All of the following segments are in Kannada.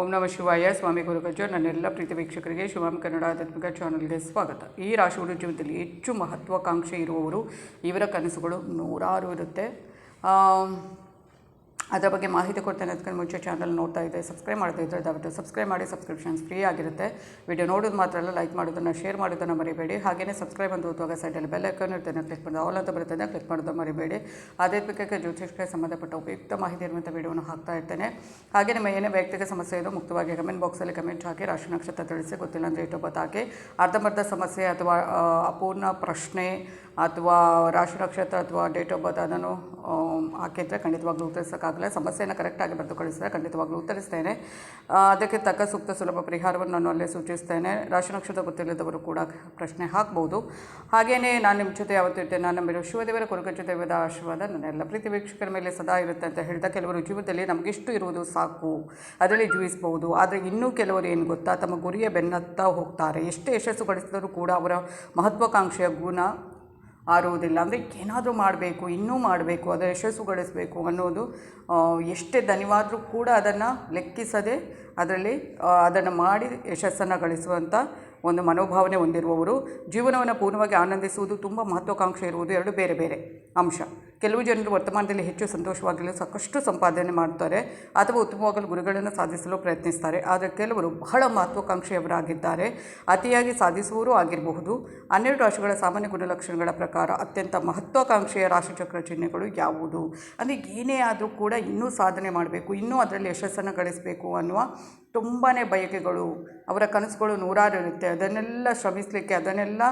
ಓಂ ನಮ ಶಿವಾಯ. ಸ್ವಾಮಿ ಗುರುಗಜ ನನ್ನೆಲ್ಲ ಪ್ರೀತಿ ವೀಕ್ಷಕರಿಗೆ ಶಿವಾಂ ಕನ್ನಡ ಆಧ್ಯಾತ್ಮಿಕ ಚಾನಲ್ಗೆ ಸ್ವಾಗತ. ಈ ರಾಶಿಗಳು ಜೀವನದಲ್ಲಿ ಹೆಚ್ಚು ಮಹತ್ವಾಕಾಂಕ್ಷೆ ಇರುವವರು ಇವರ ಕನಸುಗಳು ನೂರಾರು ಇರುತ್ತೆ. ಅದರ ಬಗ್ಗೆ ಮಾಹಿತಿ ಕೊಡ್ತೇನೆ ಅದಕ್ಕೆ ಮುಂಚೆ ಚಾನಲ್ ನೋಡ್ತಾ ಇದ್ದೆ ಸಬ್ಸ್ಕ್ರೈಬ್ ಮಾಡ್ತಾ ಇದ್ದರೆ ದಯವಿಟ್ಟು ಸಬ್ಸ್ಕ್ರೈಬ್ ಮಾಡಿ ಸಬ್ಸ್ಕ್ರಿಪ್ಷನ್ಸ್ ಫ್ರೀ ಆಗಿರುತ್ತೆ. ವಿಡಿಯೋ ನೋಡೋದು ಮಾತ್ರ ಅಲ್ಲ ಲೈಕ್ ಮಾಡೋದನ್ನು ಶೇರ್ ಮಾಡೋದನ್ನು ಮರಿಬೇಡಿ. ಹಾಗೆಯೇ ಸಬ್ಸ್ಕ್ರೈಬ್ ಅಂತ ಓದುವಾಗ ಸೈಡಲ್ಲಿ ಬೆಲ್ ಐಕನ್ ಇರ್ತೇನೆ ಕ್ಲಿಕ್ ಮಾಡೋದು ಆಲ್ ಅಂತ ಬರುತ್ತೆ ಕ್ಲಿಕ್ ಮಾಡೋದು ಮರಿಬೇಡಿ. ಆಧ್ಯಾತ್ಮಿಕಕ್ಕೆ ಜ್ಯೋತಿಷಕ್ಕೆ ಸಂಬಂಧಪಟ್ಟ ಉಪಯುಕ್ತ ಮಾಹಿತಿ ಇರುವಂಥ ವಿಡಿಯೋನ ಹಾಕ್ತಾ ಇರ್ತೇನೆ. ಹಾಗೆ ನಿಮ್ಮ ಏನೇ ವೈಯಕ್ತಿಕ ಸಮಸ್ಯೆ ಇರೋ ಮುಕ್ತವಾಗಿ ಕಮೆಂಟ್ ಬಾಕ್ಸಲ್ಲಿ ಕಮೆಂಟ್ ಹಾಕಿ, ರಾಶಿ ನಕ್ಷತ್ರ ತಿಳಿಸಿ, ಗೊತ್ತಿಲ್ಲ ಅಂದರೆ ಇಟ್ಟು ಹಾಕಿ. ಅರ್ಧಂಬರ್ಧ ಸಮಸ್ಯೆ ಅಥವಾ ಅಪೂರ್ಣ ಪ್ರಶ್ನೆ ಅಥವಾ ರಾಶಿ ನಕ್ಷತ್ರ ಅಥವಾ ಡೇಟ್ ಆಫ್ ಬರ್ತ್ ಅದನ್ನು ಹಾಕಿದರೆ ಖಂಡಿತವಾಗ್ಲೂ ಉತ್ತರಿಸೋಕ್ಕಾಗಲ್ಲ. ಸಮಸ್ಯೆಯನ್ನು ಕರೆಕ್ಟಾಗಿ ಬರೆದು ಕಳಿಸಿದ್ರೆ ಖಂಡಿತವಾಗ್ಲೂ ಉತ್ತರಿಸ್ತೇನೆ. ಅದಕ್ಕೆ ತಕ್ಕ ಸೂಕ್ತ ಸುಲಭ ಪರಿಹಾರವನ್ನು ನಾನು ಅಲ್ಲೇ ಸೂಚಿಸ್ತೇನೆ. ರಾಶಿ ನಕ್ಷತ್ರ ಗೊತ್ತಿಲ್ಲದವರು ಕೂಡ ಪ್ರಶ್ನೆ ಹಾಕ್ಬೋದು. ಹಾಗೆಯೇ ನಾನು ನಿಮ್ಮ ಜೊತೆ ಯಾವತ್ತಿರ್ತೇನೆ ನಾನು ನಮ್ಮ ಶಿವದೇವರ ಕುರುಗಜ್ಜ ದೇವದ ಆಶೀರ್ವಾದ ನನ್ನೆಲ್ಲ ಪ್ರೀತಿ ವೀಕ್ಷಕರ ಮೇಲೆ ಸದಾ ಇರುತ್ತೆ ಅಂತ ಹೇಳಿದ ಕೆಲವರು ಜೀವನದಲ್ಲಿ ನಮಗಿಷ್ಟು ಇರುವುದು ಸಾಕು. ಅದರಲ್ಲಿ ಜೀವಿಸ್ಬೋದು. ಆದರೆ ಇನ್ನೂ ಕೆಲವರು ಏನು ಗೊತ್ತಾ, ತಮ್ಮ ಗುರಿಯ ಬೆನ್ನತ್ತ ಹೋಗ್ತಾರೆ. ಎಷ್ಟೇ ಯಶಸ್ಸು ಗಳಿಸಿದರೂ ಕೂಡ ಅವರ ಮಹತ್ವಾಕಾಂಕ್ಷೆಯ ಗುಣ ಆರುವುದಿಲ್ಲ ಅಂದರೆ ಏನಾದರೂ ಮಾಡಬೇಕು, ಇನ್ನೂ ಮಾಡಬೇಕು ಅದರ ಯಶಸ್ಸು ಗಳಿಸಬೇಕು ಅನ್ನೋದು ಎಷ್ಟೇ ದನಿವಾದರೂ ಕೂಡ ಅದನ್ನು ಲೆಕ್ಕಿಸದೆ ಅದರಲ್ಲಿ ಅದನ್ನು ಮಾಡಿ ಯಶಸ್ಸನ್ನು ಗಳಿಸುವಂಥ ಒಂದು ಮನೋಭಾವನೆ ಹೊಂದಿರುವವರು. ಜೀವನವನ್ನು ಪೂರ್ಣವಾಗಿ ಆನಂದಿಸುವುದು ತುಂಬ ಮಹತ್ವಾಕಾಂಕ್ಷೆ ಇರುವುದು ಎರಡು ಬೇರೆ ಬೇರೆ ಅಂಶ. ಕೆಲವು ಜನರು ವರ್ತಮಾನದಲ್ಲಿ ಹೆಚ್ಚು ಸಂತೋಷವಾಗಲು ಸಾಕಷ್ಟು ಸಂಪಾದನೆ ಮಾಡ್ತಾರೆ ಅಥವಾ ಉತ್ತಮವಾಗಲು ಗುರಿಗಳನ್ನು ಸಾಧಿಸಲು ಪ್ರಯತ್ನಿಸ್ತಾರೆ. ಆದರೆ ಕೆಲವರು ಬಹಳ ಮಹತ್ವಾಕಾಂಕ್ಷೆಯವರಾಗಿದ್ದಾರೆ. ಅತಿಯಾಗಿ ಸಾಧಿಸುವವರೂ ಆಗಿರಬಹುದು. ಹನ್ನೆರಡು ರಾಶಿಗಳ ಸಾಮಾನ್ಯ ಗುಣಲಕ್ಷಣಗಳ ಪ್ರಕಾರ ಅತ್ಯಂತ ಮಹತ್ವಾಕಾಂಕ್ಷೆಯ ರಾಶಿಚಕ್ರ ಚಿಹ್ನೆಗಳು ಯಾವುದು? ಅಂದರೆ ಏನೇ ಆದರೂ ಕೂಡ ಇನ್ನೂ ಸಾಧನೆ ಮಾಡಬೇಕು, ಇನ್ನೂ ಅದರಲ್ಲಿ ಯಶಸ್ಸನ್ನು ಗಳಿಸಬೇಕು ಅನ್ನುವ ತುಂಬಾ ಬಯಕೆಗಳು. ಅವರ ಕನಸುಗಳು ನೂರಾರು ಇರುತ್ತೆ. ಅದನ್ನೆಲ್ಲ ಶ್ರಮಿಸಲಿಕ್ಕೆ, ಅದನ್ನೆಲ್ಲ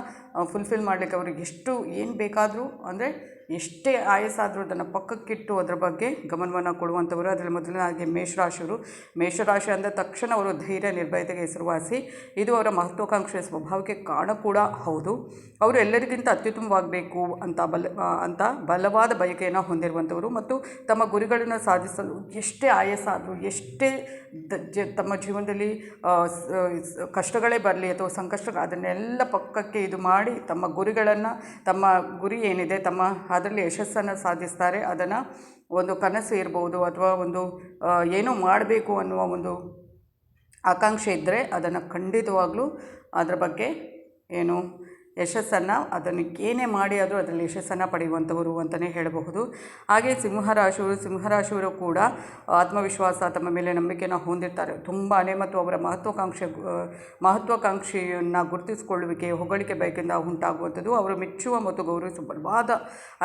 ಫುಲ್ಫಿಲ್ ಮಾಡಲಿಕ್ಕೆ ಅವ್ರಿಗೆ ಎಷ್ಟು, ಏನು ಬೇಕಾದರೂ, ಅಂದರೆ ಎಷ್ಟೇ ಆಯಸ್ಸಾದರೂ ಅದನ್ನು ಪಕ್ಕಕ್ಕಿಟ್ಟು ಅದರ ಬಗ್ಗೆ ಗಮನವನ್ನು ಕೊಡುವಂಥವರು. ಅದರಲ್ಲಿ ಮೊದಲನೇದಾಗಿ ಮೇಷರಾಶಿಯವರು. ಮೇಷರಾಶಿ ಅಂದ ತಕ್ಷಣ ಅವರು ಧೈರ್ಯ, ನಿರ್ಭಯತೆಗೆ ಹೆಸರುವಾಸಿ. ಇದು ಅವರ ಮಹತ್ವಾಕಾಂಕ್ಷೆಯ ಸ್ವಭಾವಕ್ಕೆ ಕಾರಣ ಕೂಡ ಹೌದು. ಅವರು ಎಲ್ಲರಿಗಿಂತ ಅತ್ಯುತ್ತಮವಾಗಬೇಕು ಅಂತ ಬಲ ಅಂತ ಬಲವಾದ ಬಯಕೆಯನ್ನು ಹೊಂದಿರುವಂಥವರು ಮತ್ತು ತಮ್ಮ ಗುರಿಗಳನ್ನು ಸಾಧಿಸಲು ಎಷ್ಟೇ ಆಯಸ್ಸಾದರೂ ಎಷ್ಟೇ ದ- ತಮ್ಮ ಜೀವನದಲ್ಲಿ ಕಷ್ಟಗಳೇ ಬರಲಿ ಅಥವಾ ಸಂಕಷ್ಟ ಅದನ್ನೆಲ್ಲ ಪಕ್ಕಕ್ಕೆ ಇದು ಮಾಡಿ ತಮ್ಮ ಗುರಿಗಳನ್ನು, ತಮ್ಮ ಗುರಿ ಏನಿದೆ, ತಮ್ಮ ಅದರಲ್ಲಿ ಯಶಸ್ಸನ್ನು ಸಾಧಿಸ್ತಾರೆ, ಅದನ್ನು ಒಂದು ಕನಸು ಇರ್ಬೋದು ಅಥವಾ ಒಂದು ಏನೋ ಮಾಡಬೇಕು ಅನ್ನುವ ಒಂದು ಆಕಾಂಕ್ಷೆ ಇದ್ದರೆ ಅದನ್ನು ಖಂಡಿತವಾಗಲೂ ಅದರ ಬಗ್ಗೆ ಏನು ಯಶಸ್ಸನ್ನು ಅದನ್ನು ಏನೇ ಮಾಡಿ ಆದರೂ ಅದರಲ್ಲಿ ಯಶಸ್ಸನ್ನು ಪಡೆಯುವಂಥವರು ಅಂತಲೇ ಹೇಳಬಹುದು. ಹಾಗೆ ಸಿಂಹರಾಶಿಯವರು ಸಿಂಹರಾಶಿಯವರು ಕೂಡ ಆತ್ಮವಿಶ್ವಾಸ, ತಮ್ಮ ಮೇಲೆ ನಂಬಿಕೆಯನ್ನು ಹೊಂದಿರ್ತಾರೆ. ತುಂಬಾ ಮತ್ತು ಅವರ ಮಹತ್ವಾಕಾಂಕ್ಷೆ ಮಹತ್ವಾಕಾಂಕ್ಷೆಯನ್ನು ಗುರುತಿಸಿಕೊಳ್ಳುವಿಕೆ, ಹೊಗಳಿಕೆ ಬೇಕಿಂದ ಉಂಟಾಗುವಂಥದ್ದು. ಅವರು ಮೆಚ್ಚುವ ಮತ್ತು ಗೌರವಿಸುವ ಬಲವಾದ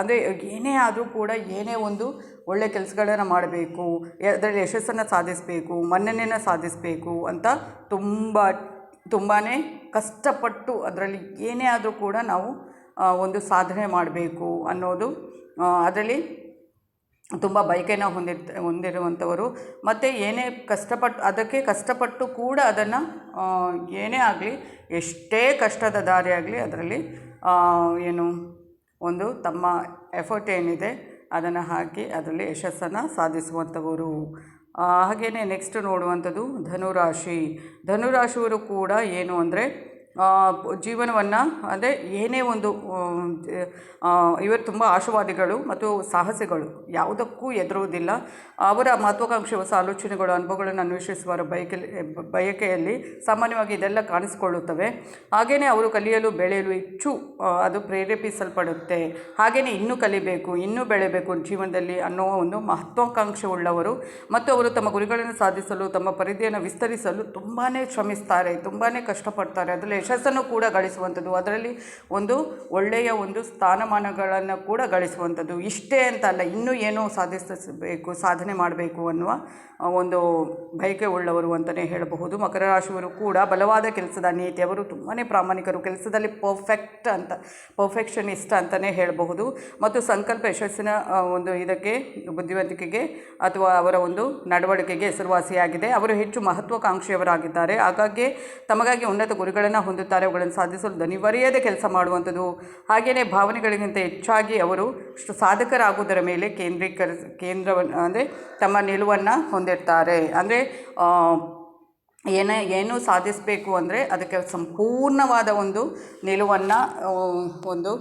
ಅಂದರೆ ಏನೇ ಆದರೂ ಕೂಡ ಏನೇ ಒಂದು ಒಳ್ಳೆಯ ಕೆಲಸಗಳನ್ನು ಮಾಡಬೇಕು, ಅದರಲ್ಲಿ ಯಶಸ್ಸನ್ನು ಸಾಧಿಸಬೇಕು, ಮನ್ನಣೆಯನ್ನು ಸಾಧಿಸಬೇಕು ಅಂತ ತುಂಬ ತುಂಬಾ ಕಷ್ಟಪಟ್ಟು ಅದರಲ್ಲಿ ಏನೇ ಆದರೂ ಕೂಡ ನಾವು ಒಂದು ಸಾಧನೆ ಮಾಡಬೇಕು ಅನ್ನೋದು ಅದರಲ್ಲಿ ತುಂಬ ಬಯಕೆನ ಹೊಂದಿರ್ತ ಹೊಂದಿರುವಂಥವರು. ಮತ್ತು ಏನೇ ಕಷ್ಟಪಟ್ಟು ಅದಕ್ಕೆ ಕಷ್ಟಪಟ್ಟು ಕೂಡ ಅದನ್ನು ಏನೇ ಆಗಲಿ, ಎಷ್ಟೇ ಕಷ್ಟದ ದಾರಿ ಆಗಲಿ ಅದರಲ್ಲಿ ಏನು, ಒಂದು ತಮ್ಮ ಎಫರ್ಟ್ ಏನಿದೆ, ಅದನ್ನು ಹಾಕಿ ಅದರಲ್ಲಿ ಯಶಸ್ಸನ್ನು ಸಾಧಿಸುವಂಥವರು. ಹಾಗೆಯೇ ನೆಕ್ಸ್ಟ್ ನೋಡುವಂಥದ್ದು ಧನುರಾಶಿ. ಧನುರಾಶಿಯವರು ಕೂಡ ಏನು ಅಂದರೆ ಜೀವನವನ್ನು ಅಂದರೆ ಏನೇ ಒಂದು ಇವರು ತುಂಬ ಆಶಾವಾದಿಗಳು ಮತ್ತು ಸಾಹಸಗಳು, ಯಾವುದಕ್ಕೂ ಎದುರುವುದಿಲ್ಲ ಅವರ ಮಹತ್ವಾಕಾಂಕ್ಷೆ ಹೊಸ ಆಲೋಚನೆಗಳು, ಅನುಭವಗಳನ್ನು ಅನ್ವೇಷಿಸುವ ಬಯಕೆ ಬಯಕೆಯಲ್ಲಿ ಸಾಮಾನ್ಯವಾಗಿ ಇದೆಲ್ಲ ಕಾಣಿಸಿಕೊಳ್ಳುತ್ತವೆ. ಹಾಗೆಯೇ ಅವರು ಕಲಿಯಲು ಬೆಳೆಯಲು ಹೆಚ್ಚು ಅದು ಪ್ರೇರೇಪಿಸಲ್ಪಡುತ್ತೆ. ಹಾಗೆಯೇ ಇನ್ನೂ ಕಲಿಬೇಕು, ಇನ್ನೂ ಬೆಳೆಯಬೇಕು ಜೀವನದಲ್ಲಿ ಅನ್ನೋ ಒಂದು ಮಹತ್ವಾಕಾಂಕ್ಷೆ ಉಳ್ಳವರು ಮತ್ತು ಅವರು ತಮ್ಮ ಗುರಿಗಳನ್ನು ಸಾಧಿಸಲು, ತಮ್ಮ ಪರಿಧಿಯನ್ನು ವಿಸ್ತರಿಸಲು ತುಂಬಾ ಶ್ರಮಿಸ್ತಾರೆ ತುಂಬಾ ಕಷ್ಟಪಡ್ತಾರೆ. ಅದರಲ್ಲಿ ಯಶಸ್ಸನ್ನು ಕೂಡ ಗಳಿಸುವಂಥದ್ದು. ಅದರಲ್ಲಿ ಒಂದು ಒಳ್ಳೆಯ ಒಂದು ಸ್ಥಾನಮಾನಗಳನ್ನು ಕೂಡ ಗಳಿಸುವಂಥದ್ದು. ಇಷ್ಟೇ ಅಂತ ಅಲ್ಲ, ಇನ್ನೂ ಏನೋ ಸಾಧಿಸಬೇಕು, ಸಾಧನೆ ಮಾಡಬೇಕು ಅನ್ನುವ ಒಂದು ಬಯಕೆ ಉಳ್ಳವರು ಅಂತಲೇ ಹೇಳಬಹುದು. ಮಕರ ರಾಶಿಯವರು ಕೂಡ ಬಲವಾದ ಕೆಲಸದ ನೀತಿ. ಅವರು ತುಂಬಾ ಪ್ರಾಮಾಣಿಕರು. ಕೆಲಸದಲ್ಲಿ ಪರ್ಫೆಕ್ಟ್ ಅಂತ, ಪರ್ಫೆಕ್ಷನಿಸ್ಟ್ ಅಂತಲೇ ಹೇಳಬಹುದು. ಮತ್ತು ಸಂಕಲ್ಪ ಯಶಸ್ಸಿನ ಒಂದು ಇದಕ್ಕೆ, ಬುದ್ಧಿವಂತಿಕೆಗೆ ಅಥವಾ ಅವರ ಒಂದು ನಡವಳಿಕೆಗೆ ಹೆಸರುವಾಸಿಯಾಗಿದೆ. ಅವರು ಹೆಚ್ಚು ಮಹತ್ವಾಕಾಂಕ್ಷೆಯವರಾಗಿದ್ದಾರೆ. ಹಾಗಾಗಿ ತಮಗಾಗಿ ಉನ್ನತ ಗುರಿಗಳನ್ನು ಹೊಂದುತ್ತಾರೆ ಅವುಗಳನ್ನು ಸಾಧಿಸಲು ದನಿವರಿಯದೆ ಕೆಲಸ ಮಾಡುವಂಥದ್ದು. ಹಾಗೆಯೇ ಭಾವನೆಗಳಿಗಿಂತ ಹೆಚ್ಚಾಗಿ ಅವರು ಸಾಧಕರಾಗುವುದರ ಮೇಲೆ ಕೇಂದ್ರೀಕರಿಸ ಕೇಂದ್ರವನ್ನು ಅಂದರೆ ತಮ್ಮ ನಿಲುವನ್ನು ಹೊಂದಿರ್ತಾರೆ. ಅಂದರೆ ಏನೇ, ಏನು ಸಾಧಿಸಬೇಕು ಅಂದರೆ ಅದಕ್ಕೆ ಸಂಪೂರ್ಣವಾದ ಒಂದು ನಿಲುವನ್ನು ಒಂದು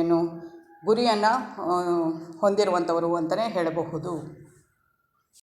ಏನು ಗುರಿಯನ್ನು ಹೊಂದಿರುವಂಥವರು ಅಂತಲೇ ಹೇಳಬಹುದು.